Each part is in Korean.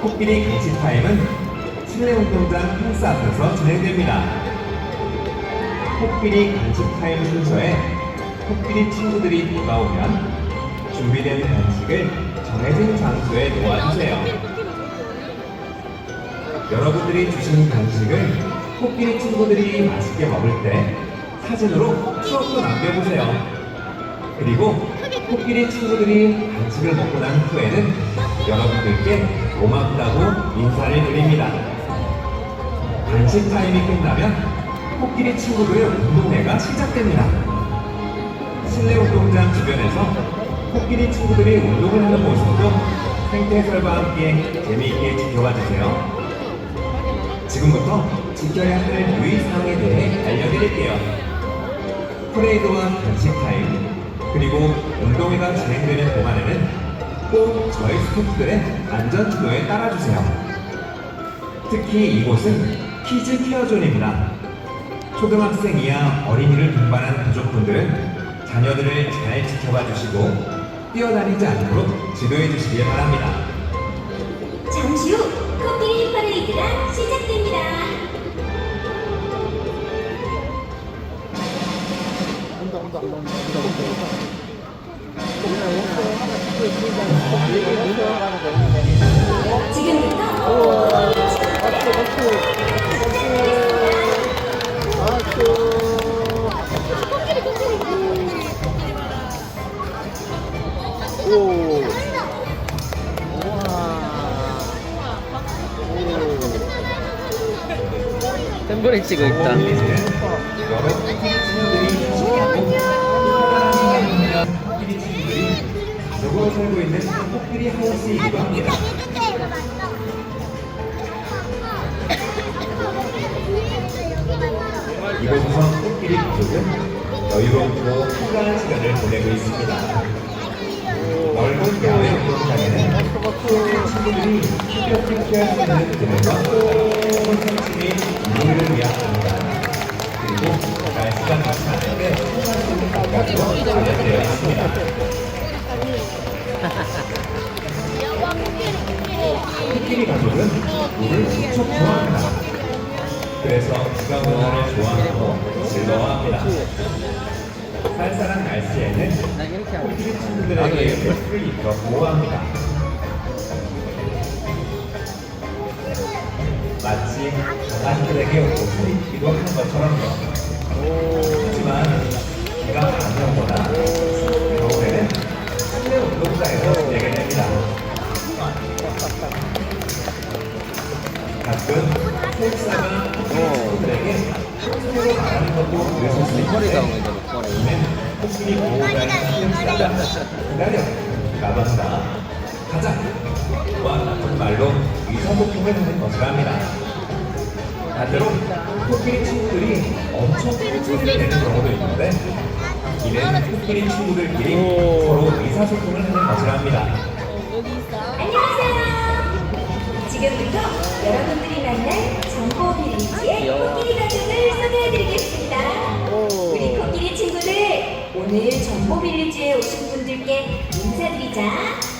코끼리 간식 타임은 실내 운동장 펜스 앞에서 진행됩니다. 코끼리 간식 타임 순서에 코끼리 친구들이 돌아오면 준비된 간식을 정해진 장소에 놓아주세요. 여러분들이 주신 간식을 코끼리 친구들이 맛있게 먹을 때 사진으로 추억도 남겨보세요. 그리고 코끼리 친구들이 간식을 먹고 난 후에는 여러분들께 고맙다고 인사를 드립니다. 간식 타임이 끝나면 코끼리 친구들의 운동회가 시작됩니다. 실내 운동장 주변에서 코끼리 친구들이 운동을 하는 모습도 생태 해설과 함께 재미있게 지켜봐 주세요. 지금부터 지켜야 할 유의사항에 대해 알려드릴게요. 프레이드와 간식 타임, 그리고 운동회가 진행되는 동안에는 꼭 저희 스태프들의 안전 지도에 따라주세요. 특히 이곳은 키즈 케어존입니다. 초등학생 이하 어린이를 동반한 가족분들은 자녀들을 잘 지켜봐 주시고 뛰어다니지 않도록 지도해 주시길 바랍니다. 잠시 후 코끼리 퍼레이드가 시작 템버린 치고 있다. 로 살고 있는 코끼리 하우스이기도 합니다. 이곳에서 코끼리 가족은 여유롭고 풍성한 시간을 보내고 있습니다. 넓은 야외 운동장에는 코끼리 친구들이 할수 있는 그늘과 이동을 위한 공간 그리고 날씨가 때 풍성한 공간으로 마련되어 있습니다. 코끼리 가족은 물을 무척 좋아합니다. 그래서 비가 문화를 좋아하고 즐거워합니다. 쌀쌀한 날씨에는 코끼리 친구들에게 베스트를 입혀 보호합니다. 마치 강아지들에게 옷을 입기도 하는 것처럼요. 하지만 비가 많이 오거 가끔 세입사가 친구들에게 소리로 말하는 것도 그랬을 수 목걸이 있는데 나오는데 목걸이. 우리는 코끼리 보호자의 사용자가 기다려. 나간다. 가자. 와 같은 말로 의사소통을 하는 것이랍니다. 반대로 코끼리 친구들이 엄청 큰 소리를 내는 경우도 있는데 이는 코끼리 친구들끼리 오. 서로 의사소통을 하는 것이랍니다. 안녕하세요. 지금부터 여러분들이 만날 정보 빌리지의. 코끼리 가족을 소개해드리겠습니다. 오. 우리 코끼리 친구들 오늘 정보 빌리지에 오신 분들께 인사드리자.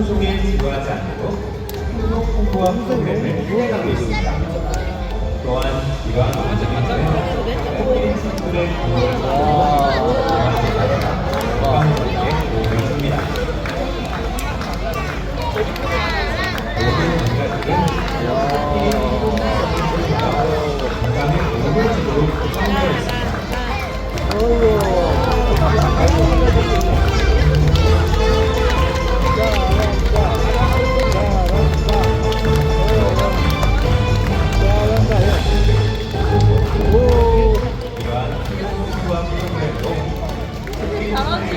종일 지루하지 않고 행동 홍보와 프로그램을 진행하고 있습니다. 또한 이러한 움직임들은 코끼리 건강하게 도움을 줍니다. 모든 인간들은 건강에 도움을 주도록 구성되어 있습니다.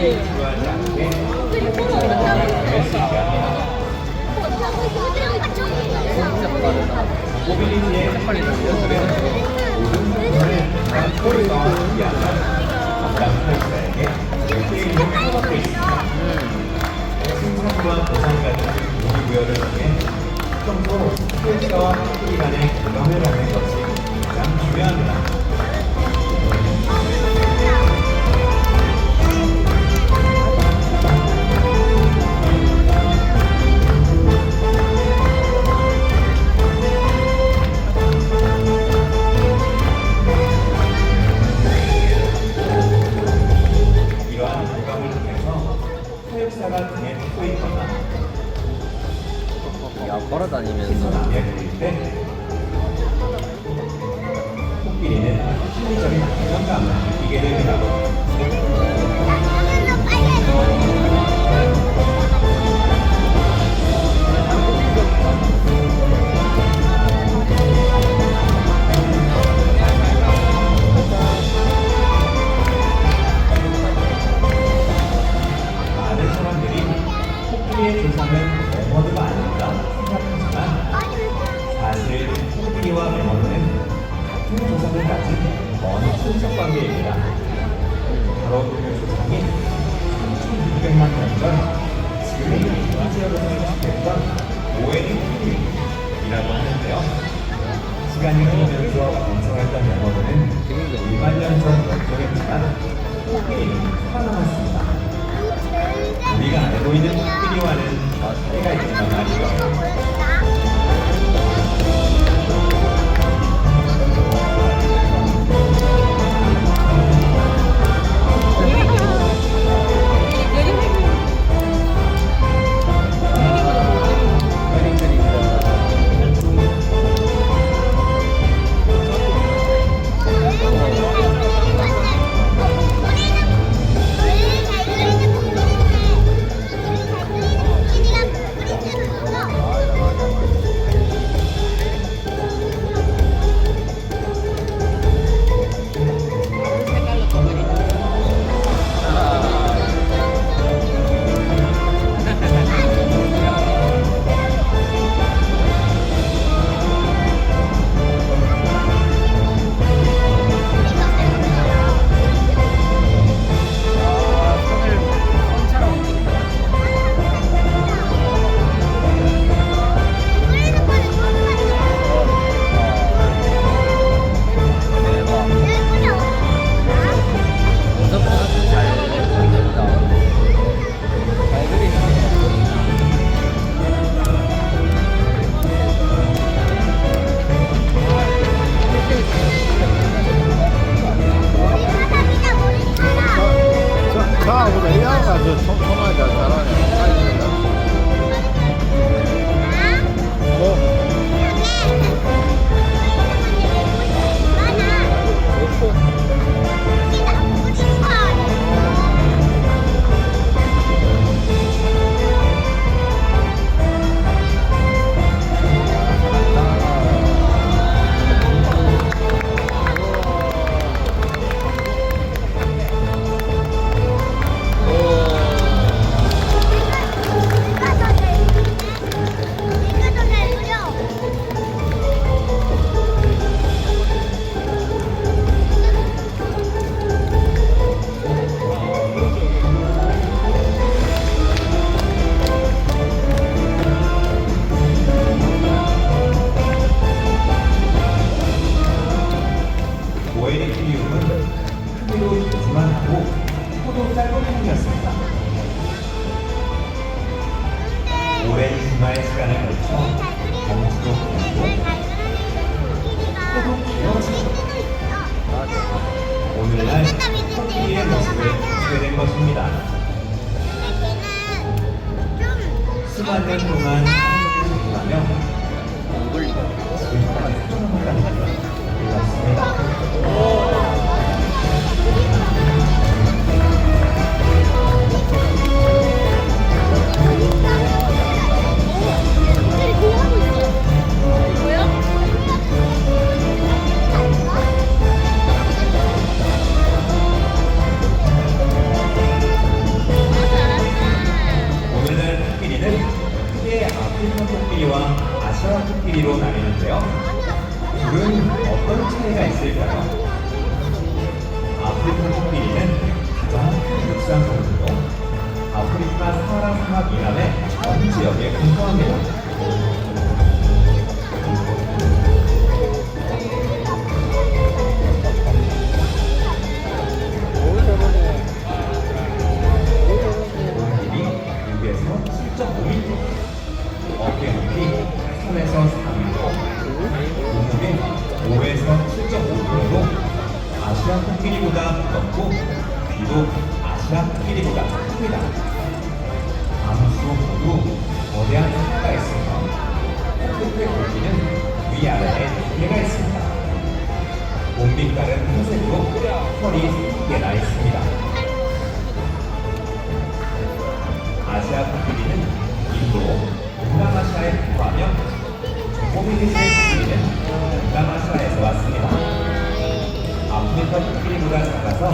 코끼 걸어다니면서 코끼리는 심리적인 안정감을 느끼게 됩니다. 먼 친척 관계입니다. 바로 그 조상이 3,600만 년전 인도네시아로 생각했던 오에니 코끼리라고 하는데요. 시간이 흐르면서 완성했던 메머드는 2만 년전 원종했지만 코끼리는 살아남았습니다. 우리가 알고 있는 코끼리와는 차이가 있지만 말이죠. 끼리보다 작아서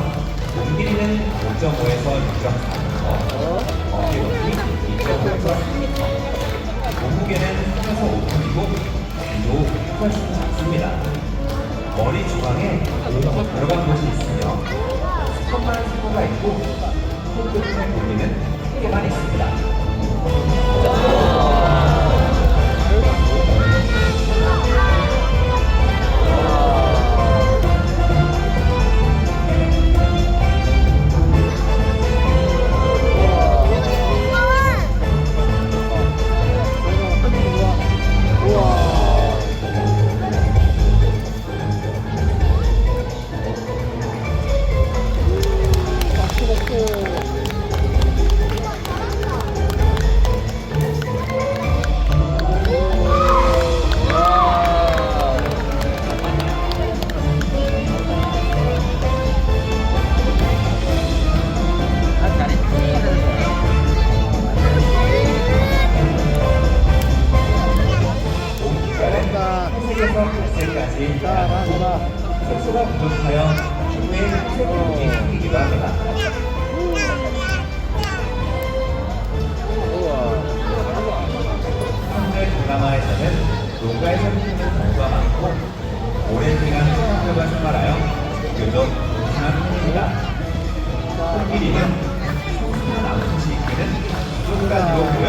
몸 길이는 5.5에서 6.4m, 어깨 높이 2.5에서 3m, 몸무게는 3에서 5톤이고 비도 훨씬 작습니다. 머리 주방에 오가 들어간 곳이 있으며 수컷만 스포가 있고 스톱 끝의 고리는 크게만 있습니다. 코끼리는 나무치 이끄는 끝까지로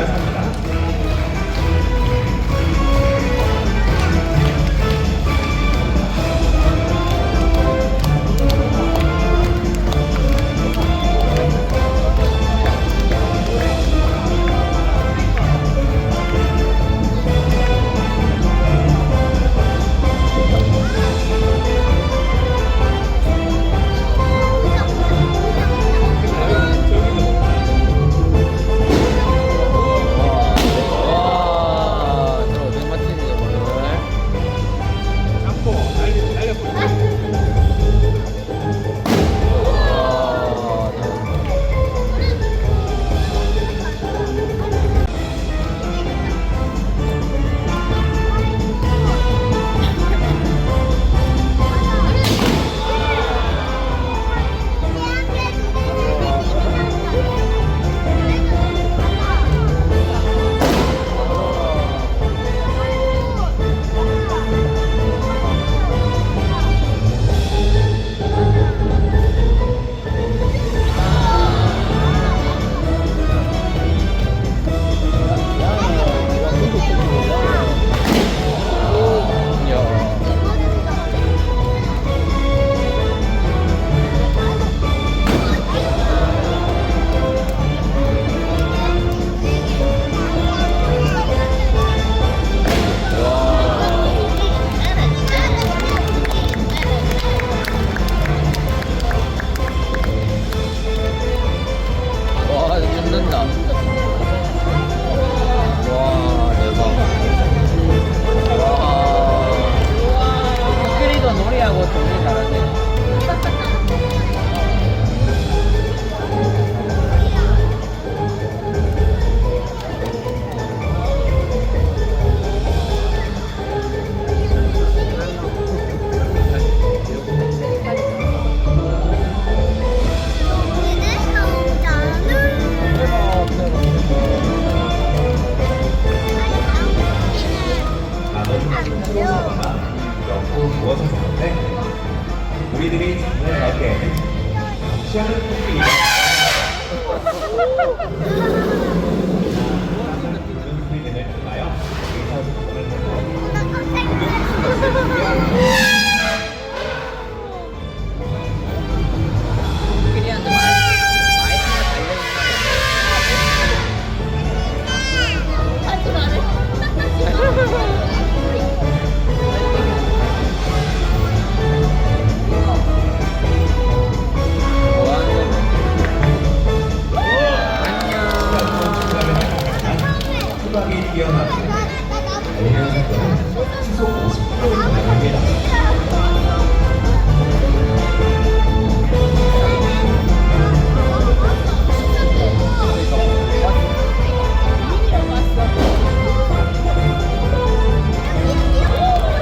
달리는 속도는 시속 50km입니다.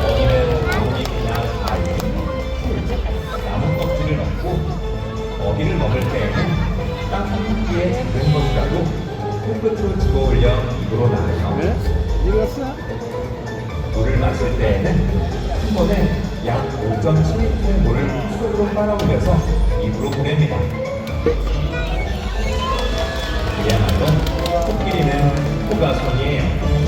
거기는 나무이 그냥 아예 나무 껍질을 넣고 먹이를 먹을 때에는 땅 뒤에 작은 것이라도 손끝으로 집어 올려 입으로 나 와요. 읽었어? 물을 마실 때에는 한 번에 약 5.7리터의 물을 수로로 빨아올려서 입으로 보냅니다. 그야말로 코끼리는 코가 손이에요.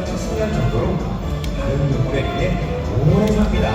60년에서 70년 정도로 다른 동물에 비해 오래 삽니다.